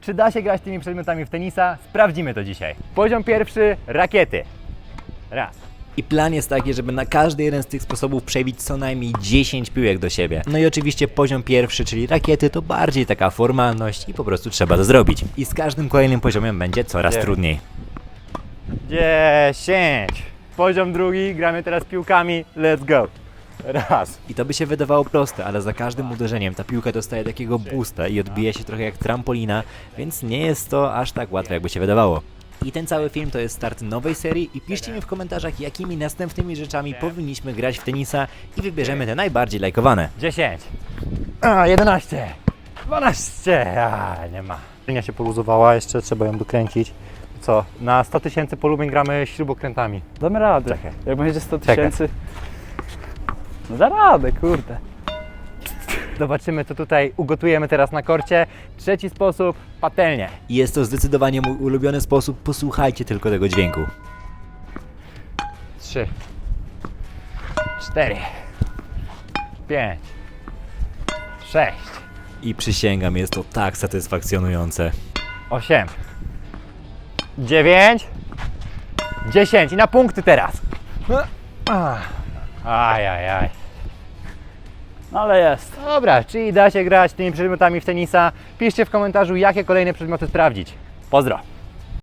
Czy da się grać tymi przedmiotami w tenisa? Sprawdzimy to dzisiaj. Poziom pierwszy, rakiety. Raz. I plan jest taki, żeby na każdy jeden z tych sposobów przebić co najmniej 10 piłek do siebie. No i oczywiście poziom pierwszy, czyli rakiety, to bardziej taka formalność i po prostu trzeba to zrobić. I z każdym kolejnym poziomem będzie coraz Dziewięć. trudniej. 10. Poziom drugi, gramy teraz piłkami. Let's go. Raz. I to by się wydawało proste, ale za każdym uderzeniem ta piłka dostaje takiego boosta i odbija się trochę jak trampolina, więc nie jest to aż tak łatwe, jakby się wydawało. I ten cały film to jest start nowej serii i piszcie mi w komentarzach, jakimi następnymi rzeczami powinniśmy grać w tenisa i wybierzemy te najbardziej lajkowane. 10. A, 11. 12. A, nie ma. Linia się poluzowała, jeszcze trzeba ją dokręcić. Co? Na 100 tysięcy polubień gramy śrubokrętami. Damy radę. Czekaj. Jak będzie 100 Czekaj. tysięcy. No radę, kurde. Zobaczymy, co tutaj ugotujemy teraz na korcie. Trzeci sposób, patelnie. I jest to zdecydowanie mój ulubiony sposób, posłuchajcie tylko tego dźwięku. 3, 4, 5, 6, I przysięgam, jest to tak satysfakcjonujące. 8, 9, 10 i na punkty teraz. Aj, aj, aj. No ale jest. Dobra, czyli da się grać tymi przedmiotami w tenisa? Piszcie w komentarzu, jakie kolejne przedmioty sprawdzić. Pozdro!